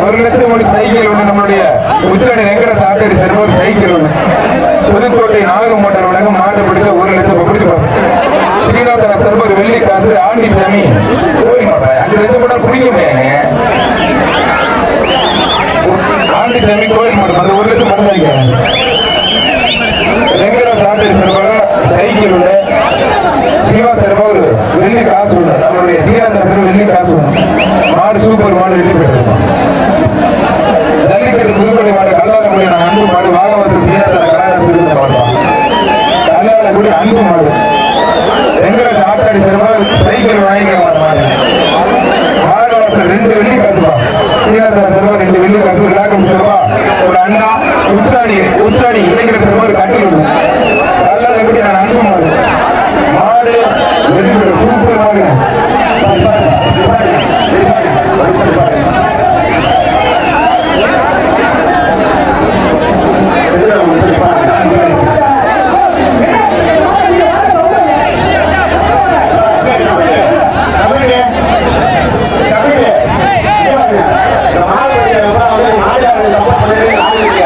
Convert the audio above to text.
ஒரு லட்சம் ஒரு சைக்கிள் ஒன்று நம்மளுடைய உத்திரடி வெங்கட சாட்டடி சிறப்பு ஒரு சைக்கிள் ஒன்று புதுக்கோட்டை நாகமோட்டர் உலகம் மாட்டு பிடிச்ச ஒரு லட்சம் பிடிச்சு ஸ்ரீநாதன சிறப்பு ஒரு வெள்ளி காசு ஆண்டிச்சாமி அஞ்சு லட்சம் கூட பிடிக்க முடியாங்க ஆண்டிச்சாமி கோயில் மாடு அந்த ஒரு லட்சம் மறந்தாங்க வெங்கட சாட்டடி சிறப்பாக சைக்கிள் உண்டு சிவா சிறப்பாக ஒரு வெள்ளி காசு உண்டு நம்மளுடைய ஸ்ரீநாதன சிறப்பு வெள்ளி காசு உண்டு மாடு சூப்பர் மாடு வெள்ளி பெற்றிருக்கோம் கல்லாலக்குடி அன்பு மாடு வெங்கடாஜ் ஆட்டாடி சிறப்பாக சைக்கிள் வாங்கிக்க மாடு வாகவாசல் ரெண்டு வெள்ளி காசுப்பா சீனாத்தர சிறப்பா ரெண்டு வெள்ளி காசு விழாக்கம் Amém. Amém.